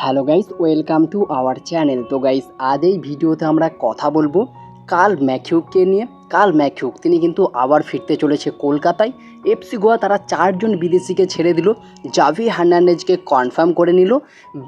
Hello guys, welcome to our channel. তো guys, আজ এই ভিডিওতে আমরা কথা বলব কাল ম্যাথিউকে নিয়ে। কাল ম্যাকিউক তিনি কিন্তু আবার ফিরতে চলেছে কলকাতায়। এফসি গোয়া তারা চারজন বিদেশিকে ছেড়ে দিল। জাভি হার্নান্ডেজকে কনফার্ম করে নিল।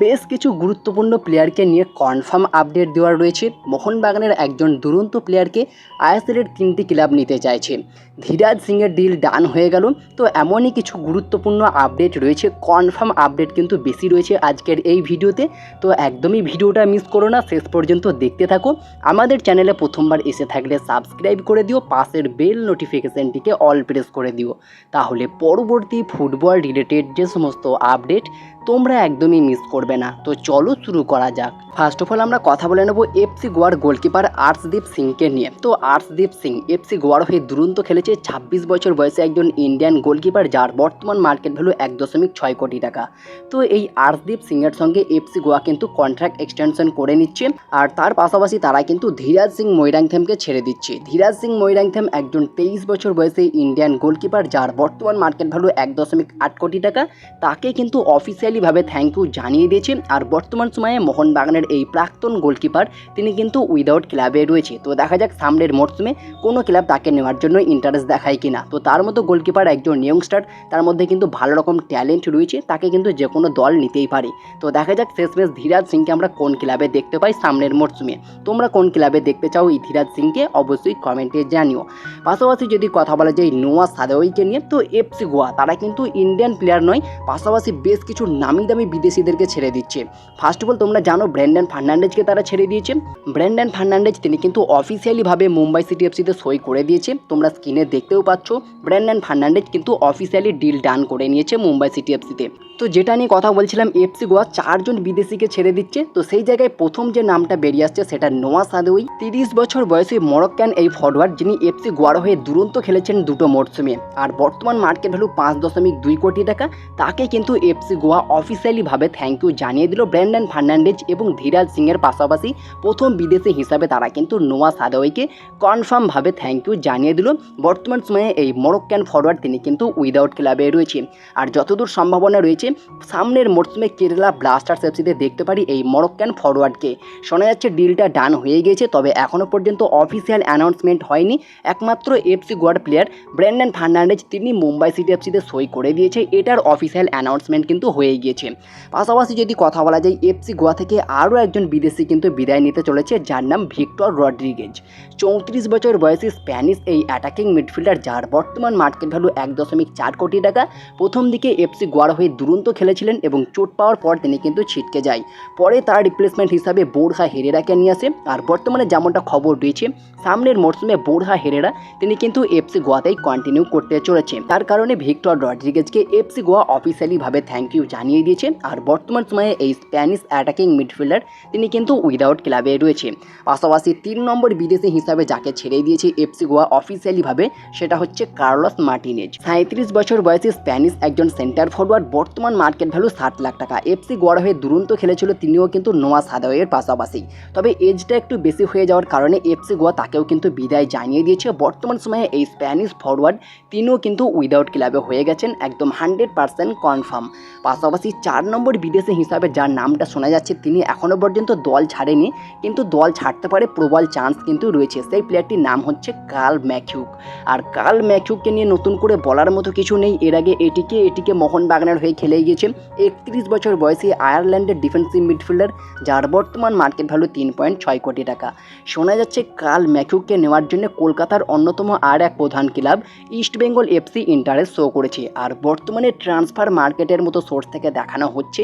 বেশ কিছু গুরুত্বপূর্ণ প্লেয়ারকে নিয়ে কনফার্ম আপডেট দেওয়ার রয়েছে। মোহনবাগানের একজন দুরন্ত প্লেয়ারকে আইএসএলের তিনটি ক্লাব নিতে চাইছে। ধীরাজ সিংয়ের ডিল ডান হয়ে গেল। তো এমনই কিছু গুরুত্বপূর্ণ আপডেট রয়েছে। কনফার্ম আপডেট কিন্তু বেশি রয়েছে আজকের এই ভিডিওতে। তো একদমই ভিডিওটা মিস করো না। শেষ পর্যন্ত দেখতে থাকো। আমাদের চ্যানেলে প্রথমবার এসে থাকলে সাবস্ক্রাইব করে দিও, পাশের বেল নোটিফিকেশানটিকে অল প্রেস করে দিও। তাহলে পরবর্তী ফুটবল রিলেটেড যে সমস্ত আপডেট তোমরা একদমই মিস করবে না। তো চলো শুরু করা যাক। ফার্স্ট অফ অল আমরা কথা বলে নেব এফসি গোয়ার গোলকিপার আর্শদীপ সিংকে নিয়ে। তো আর্শদীপ সিং এফসি গোয়ার হয়ে দুরন্ত খেলেছে ছাব্বিশ বছর বয়সে একজন ইন্ডিয়ান গোলকিপার যার বর্তমান মার্কেট ভ্যালু এক দশমিক ছয় কোটি টাকা। তো এই আর্শদীপ সিংয়ের সঙ্গে এফসি গোয়া কিন্তু কন্ট্রাক্ট এক্সটেনশন করে নিচ্ছে। আর তার পাশাপাশি তারা কিন্তু ধীরাজ সিং মৈরাংথেমকে ছেড়ে দিচ্ছে। ধীরাজ সিং মৈরাংথেম একজন তেইশ বছর বয়সে ইন্ডিয়ান গোলকিপার, যার বর্তমান মার্কেট ভ্যালু এক দশমিক আট কোটি টাকা। তাকে কিন্তু অফিসিয়ালিভাবে থ্যাংক ইউ জানিয়ে দিয়েছে। আর বর্তমান সময়ে মোহনবাগানের এই প্রাক্তন গোলকিপার, তিনি কিন্তু উইদাউট ক্লাবে রয়েছে। তো দেখা যাক সামনের মরশুমে কোনো ক্লাব তাকে নেওয়ার জন্য ইন্টারেস্ট দেখায় কিনা। তো তার মতো গোলকিপার একজন ইয়ংস্টার তার মধ্যে কিন্তু ভালো রকম ট্যালেন্ট রয়েছে, তাকে কিন্তু যে কোনো দল নিতেই পারে। তো দেখা যাক শেষমেশ ধীরাজ সিংকে আমরা কোন ক্লাবে দেখতে পাই সামনের মরশুমে তোমরা কোন ক্লাবে দেখতে চাও এই ধীরাজ সিংকে, অবশ্যই কমেন্টে জানিও। পাশাপাশি যদি কথা বলা যায় নোয়া সাদেওয়িকে নিয়ে, তো এফসি গোয়া, তারা কিন্তু ইন্ডিয়ান প্লেয়ার নয়, পাশাপাশি বেশ কিছু নামি দামি বিদেশিদেরকে ছেড়ে দিচ্ছে। ফার্স্ট অফ অল তোমরা জানো ব্র্যান্ডন ফার্নান্ডেজকে তারা ছেড়ে দিয়েছে। ব্র্যান্ডন ফার্নান্ডেজ, তিনি কিন্তু অফিসিয়ালিভাবে মুম্বাই সিটি এফসিতে সই করে দিয়েছে। তোমরা স্ক্রিনে দেখতেও পাচ্ছ, ব্র্যান্ডন ফার্নান্ডেজ কিন্তু অফিসিয়ালি ডিল ডান করে নিয়েছে মুম্বাই সিটি এফসিতে। তো যেটা নিয়ে কথা বলছিলাম, এফসি গোয়া চারজন বিদেশিকে ছেড়ে দিচ্ছে। তো সেই জায়গায় প্রথম যে নামটা বেরিয়ে আসছে, সেটা নোয়া সাদউই তিরিশ বছর বয়সী মরক্কান এই ফরওয়ার্ড যিনি এফসি গোয়ার হয়ে দুরন্ত খেলেছেন দুটো মরশুমে আর বর্তমান মার্কেট ভ্যালু পাঁচ দশমিক দুই কোটি টাকা, তাকে কিন্তু এফসি গোয়া অফিসিয়ালিভাবে থ্যাংক ইউ জানিয়ে দিল ব্র্যান্ডন ফার্নান্ডেজ এবং ধীরাজ সিংয়ের পাশাপাশি প্রথম বিদেশি হিসাবে তারা কিন্তু নোয়া সাদওয়িকে কনফার্মভাবে থ্যাংক ইউ জানিয়ে দিল। বর্তমান সময়ে এই মরক্কান ফরওয়ার্ড তিনি কিন্তু উইদাউট ক্লাবে রয়েছে। আর যতদূর সম্ভাবনা রয়েছে, সামনের মরশুমে কেরালা ব্লাস্টার্স এফসিতে দেখতে পারি এই মরক্কান ফরওয়ার্ডকে শোনা যাচ্ছে ডিলটা ডান হয়ে গিয়েছে তবে এখনও পর্যন্ত অফিসিয়াল অ্যানাউন্সমেন্ট হয়নি। একমাত্র এফসি গোয়ার প্লেয়ার ব্র্যান্ডন ফার্নান্ডেজ তিনি মুম্বাই সিটি এফসিতে সই করে দিয়েছে। এটার অফিসিয়াল অ্যানাউন্সমেন্ট কিন্তু হয়ে গিয়েছে। পাশাপাশি যদি কথা বলা যায় এফসি গোয়া থেকে আরও একজন বিদেশি কিন্তু বিদায় নিতে চলেছে, যার নাম ভিক্টর রড্রিগেজ। চৌত্রিশ বছর বয়সী স্প্যানিশ এই অ্যাটাকিং মিডফিল্ডার যার বর্তমান মার্কেট ভ্যালু এক দশমিক চার কোটি টাকা, প্রথম দিকে এফসি গোয়ার হয়ে দুরন্ত খেলেছিলেন এবং চোট পাওয়ার পর তিনি কিন্তু ছিটকে যায়। পরে তার রিপ্লেসমেন্ট হিসাবে বোরহা হেরেরাকে নিয়ে আসে। আর বর্তমানে যেমনটা খবর রয়েছে সামনের মরশুমে বোরহা হেরেরা, তিনি কিন্তু এফসি গোয়াতেই কন্টিনিউ করতে চলেছে তার কারণে ভিক্টর রড্রিগেজকে এফসি গোয়া অফিসিয়ালিভাবে থ্যাংক ইউ জানিয়ে দিয়েছে আর বর্তমান সময়ে এই স্প্যানিশ অ্যাটাকিং মিডফিল্ডার তিনি কিন্তু উইদাউট ক্লাবে রয়েছে পাশাপাশি তিন নম্বর বিদেশি হিসাবে যাকে ছেড়ে দিয়েছে এফসি গোয়া অফিসিয়ালিভাবে সেটা হচ্ছে কার্লস মার্টিনেজ। সাঁত্রিশ বছর বয়সী স্প্যানিশ একজন সেন্টার ফরওয়ার্ড বর্তমান মার্কেট ভ্যালু ষাট লাখ টাকা। এফসি গোয়ার হয়ে দুরন্ত খেলেছিল তিনিও কিন্তু নোয়া সাদাওয়ের পাশাপাশি। তবে এজটা একটু বেশি হয়ে যাওয়ার কারণে এফসি গোয়া তাকেও কিন্তু বিদায় জানিয়ে দিয়েছে, বর্তমান সময়ে এই স্প্যানিশ ফরওয়ার্ড তিনিও কিন্তু উইদাউট ক্লাবে হয়ে গেছেন, একদম হান্ড্রেড পার্সেন্ট কনফার্ম পাশাপাশি চার নম্বর বিদেশি হিসাবে যার নামটা শোনা যাচ্ছে, তিনি এখনও পর্যন্ত দল ছাড়েনি, কিন্তু দল ছাড়তে পারে প্রবল চান্স কিন্তু রয়েছে। সেই প্লেয়ারটির নাম হচ্ছে কাল ম্যাকিউক আর কাল ম্যাকিউককে নিয়ে নতুন করে বলার মতো কিছু নেই। এর আগে এটিকে এটিকে মোহনবাগানের হয়ে খেলে গিয়েছে। একত্রিশ বছর বয়সী আয়ারল্যান্ডের ডিফেন্সিভ মিডফিল্ডার যার বর্তমান মার্কেট ভ্যালু তিন পয়েন্ট ছয় কোটি টাকা। শোনা যাচ্ছে কাল ম্যাকিউককে নেওয়ার জন্য কলকাতার অন্যতম আর এক প্রধান club East Bengal FC interest show করেছে। আর বর্তমানে ট্রান্সফার মার্কেটের মতো সোর্স থেকে দেখানো হচ্ছে।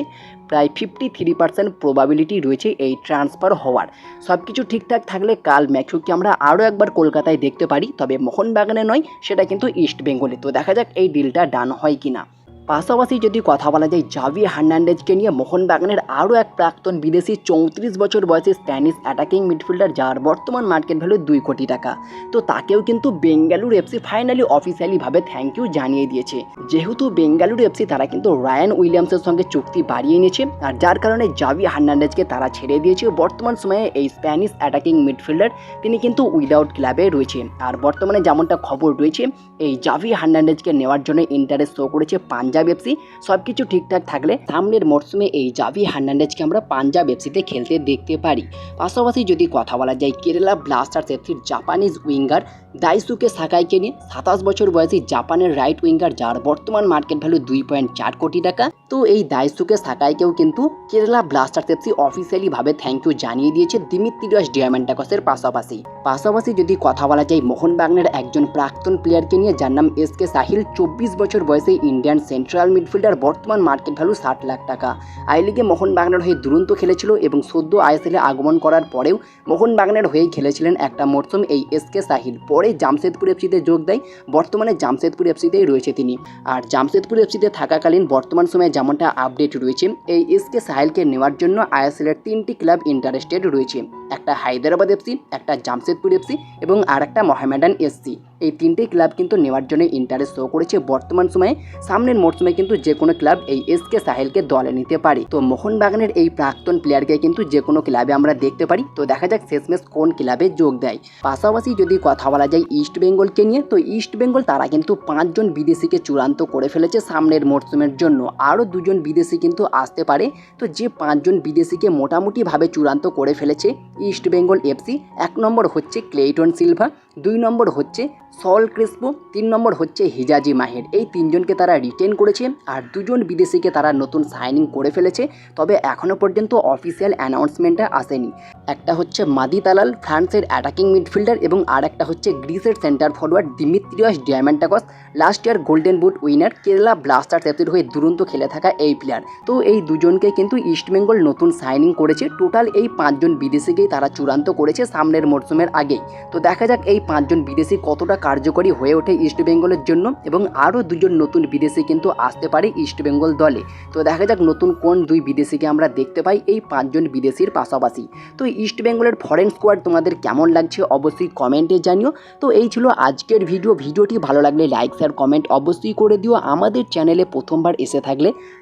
প্রায় ফিফটি থ্রি পার্সেন্ট প্রবাবিলিটি রয়েছে এই ট্রান্সফার হওয়ার। সব কিছু ঠিকঠাক থাকলে কাল ম্যাকিউককে আমরা আরও একবার কলকাতায় দেখতে পারি। তবে মোহনবাগানে নয়, সেটা কিন্তু ইস্ট বেঙ্গলে। তো দেখা যাক এই ডিলটা ডান হয় কি না পাশাপাশি যদি কথা বলা যায়, জাভি হার্নান্ডেজকে নিয়ে মোহনবাগানের আরও এক প্রাক্তন বিদেশি চৌত্রিশ বছর বয়সী স্প্যানিশ অ্যাটাকিং মিডফিল্ডার যার বর্তমান মার্কেট ভ্যালু দুই কোটি টাকা। তো তাকেও কিন্তু বেঙ্গালুরু এফসি ফাইনালি অফিসিয়ালিভাবে থ্যাংক ইউ জানিয়ে দিয়েছে। যেহেতু বেঙ্গালুরু এফসি তারা কিন্তু রায়ান উইলিয়ামসের সঙ্গে চুক্তি বাড়িয়ে নিয়েছে, আর যার কারণে জাভি হার্নান্ডেজকে তারা ছেড়ে দিয়েছে। বর্তমান সময়ে এই স্প্যানিশ অ্যাটাকিং মিডফিল্ডার তিনি কিন্তু উইদাউট ক্লাবে রয়েছে আর বর্তমানে যেমনটা খবর রয়েছে, এই জাভি হার্নান্ডেজকে নেওয়ার জন্য ইন্টারেস্ট শো করেছে পাঞ্জাব। পাঞ্জাব এফসি সব কিছু ঠিকঠাক থাকলে সামনের মরশুমে এই জাভি হার্নান্ডেজকে আমরা পাঞ্জাব এফসিতে খেলতে দেখতে পারি। পাশাপাশি যদি কথা বলা যায়, কেরালা ব্লাস্টার্স এফসির জাপানিজ উইঙ্গার দাইসুকে সাকাইকে নিয়ে সাতাশ বছর বয়সী জাপানের রাইট উইঙ্গার, যার বর্তমান মার্কেট ভ্যালু দুই পয়েন্ট চার কোটি টাকা তো এই দাইসুকে সাকাইকেও কিন্তু কেরালা ব্লাস্টার এফসি অফিসিয়ালি ভাবে থ্যাংক ইউ জানিয়ে দিয়েছে দিমিত্রিয়াস ডিয়ামেন্টাকসের পাশাপাশি। পাশাপাশি যদি কথা বলা যায় মোহনবাগানের একজন প্রাক্তন প্লেয়ারকে নিয়ে, যার নাম এস কে সাহিল, চব্বিশ বছর বয়সে ইন্ডিয়ান সেন্ট্রাল মিডফিল্ডার বর্তমান মার্কেট ভ্যালু ষাট লাখ টাকা। আই লিগে মোহনবাগানের হয়ে দুরন্ত খেলেছিল এবং সদ্য আইএসএলে আগমন করার পরেও মোহনবাগানের হয়েই খেলেছিলেন একটা মরশুম এই এস কে সাহিল। পরে জামশেদপুর এফসিতে যোগ দেয়, বর্তমানে জামশেদপুর এফসিতেই রয়েছে তিনি। আর জামশেদপুর এফসিতে থাকাকালীন বর্তমান সময়ে যেমনটা আপডেট রয়েছে, এই এস কে সাহিলকে নেওয়ার জন্য আইএসএলের তিনটি ক্লাব ইন্টারেস্টেড রয়েছে। একটা হায়দ্রাবাদ এফসি একটা জামশেদপুর এফসি এবং আর একটা মহামেডান এসসি এই তিনটে ক্লাব কিন্তু নেওয়ার জন্য ইন্টারেস্ট শো করেছে বর্তমান সময়ে, সামনের মরশুমে কিন্তু যে কোনো ক্লাব এই এস কে সাহেলকে দলে নিতে পারে। তো মোহনবাগানের এই প্রাক্তন প্লেয়ারকে কিন্তু যে কোনো ক্লাবে আমরা দেখতে পারি। তো দেখা যাক শেষমেশ কোন ক্লাবে যোগ দেয়। পাশাপাশি যদি কথা বলা যায় ইস্ট বেঙ্গলকে নিয়ে, তো ইস্ট বেঙ্গল তারা কিন্তু পাঁচজন বিদেশিকে চূড়ান্ত করে ফেলেছে সামনের মরশুমের জন্য। আরও দুজন বিদেশি কিন্তু আসতে পারে। তো যে পাঁচজন বিদেশিকে মোটামুটিভাবে চূড়ান্ত করে ফেলেছে ইস্ট বেঙ্গল এফসি এক নম্বর হচ্ছে ক্লেইটন সিলভা দুই নম্বর হচ্ছে সল ক্রিস্পো, তিন নম্বর হচ্ছে হিজাজি মাহের। এই তিনজনকে তারা রিটেন করেছে আর দুজন বিদেশিকে তারা নতুন সাইনিং করে ফেলেছে, তবে এখনও পর্যন্ত অফিসিয়াল অ্যানাউন্সমেন্টটা আসেনি। একটা হচ্ছে মাদি তালাল ফ্রান্সের অ্যাটাকিং মিডফিল্ডার এবং আর একটা হচ্ছে গ্রিসের centre forward Dimitrios Diamantakos last year golden boot winner Kerala Blasters এফসির হয়ে দুরন্ত খেলে থাকা এই প্লেয়ার তো এই দুজনকে কিন্তু ইস্টবেঙ্গল নতুন সাইনিং করেছে। টোটাল এই পাঁচজন বিদেশিকেই তারা চূড়ান্ত করেছে সামনের মরশুমের আগেই। তো দেখা যাক এই পাঁচজন বিদেশি কতটা কার্যকরী হয়ে ওঠে ইস্টবেঙ্গলের জন্য এবং আরও দুজন নতুন বিদেশি কিন্তু আসতে পারে ইস্টবেঙ্গল দলে। তো দেখা যাক নতুন কোন দুই বিদেশিকে আমরা দেখতে পাই এই পাঁচজন বিদেশির পাশাপাশি। তো ইস্টবেঙ্গলের ফরেন স্কোয়াড তোমাদের কেমন লাগছে অবশ্যই কমেন্টে জানিও। তো এই ছিল আজকের ভিডিও। ভিডিওটি ভালো লাগলে লাইক, শেয়ার, কমেন্ট অবশ্যই করে দিও। আমাদের চ্যানেলে প্রথমবার এসে থাকলে